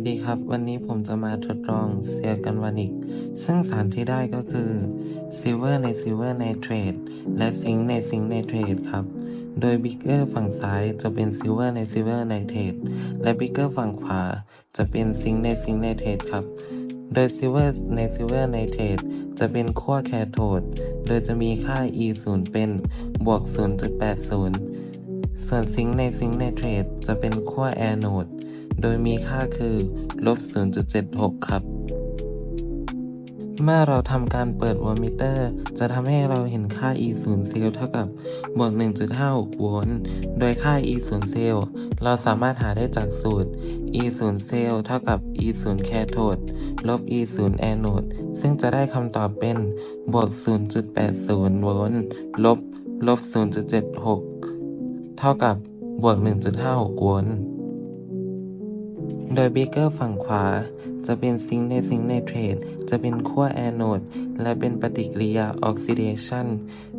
วัสดีครับ วันนี้ผมจะมาทดลองเซียกันวานิก ซึ่งสารที่ได้ก็คือซิลเวอร์ในซิลเวอร์ไนเตรตและซิงค์ในซิงค์ไนเตรตครับ โดยบิกเกอร์ฝั่งซ้ายจะเป็นซิลเวอร์ในซิลเวอร์ไนเตรตและบิกเกอร์ฝั่งขวาจะเป็นซิงค์ในซิงค์ไนเตรตครับ โดยซิลเวอร์ในซิลเวอร์ไนเตรตจะเป็นขั้วแคโทด โดยจะมีค่า E 0เป็นบวก 0.80 ส่วนซิงค์ในซิงค์ไนเตรตจะเป็นขั้วแอนโอด โดยมีค่าคือลบ 0.76 ครับ เมื่อเราทำการเปิดโวลมิเตอร์ จะทำให้เราเห็นค่า E 0เซลเท่ากับบวก 1.56 โวลต์ โดยค่า E 0เซลเราสามารถหาได้จากสูตร E 0เซลเท่ากับ E 0แคโทดลบ E 0แอนโอดซึ่งจะได้คำตอบเป็นบวก 0.80 โวลต์ ลบ ลบ 0.76 เท่ากับบวก 1.56 โวลต์ โดยเบเกอร์ฝั่งขวา จะเป็นซิงค์ในซิงค์ไนเตรตจะเป็นขั้วแอนโอดและเป็นปฏิกิริยาออกซิเดชัน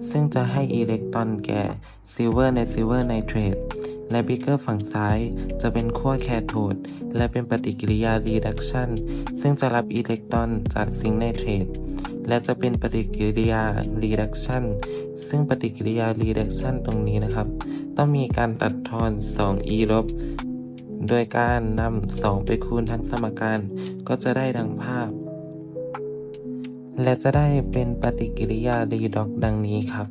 ซึ่งจะให้อิเล็กตรอนแก่ซิลเวอร์ในซิลเวอร์ไนเตรตและเบเกอร์ฝั่งซ้าย จะเป็นขั้วแคโทด และเป็นปฏิกิริยารีดักชันซึ่งจะรับอิเล็กตรอนจากซิงค์ไนเตรตและจะเป็นปฏิกิริยารีดักชันซึ่งปฏิกิริยารีดักชันตรงนี้นะครับ ต้องมีการตัดทอน 2e ลบ โดยการนำ 2 ไปคูณทั้งสมการ ก็จะได้ดังภาพ และจะได้เป็นปฏิกิริยารีด็อกดังนี้ครับ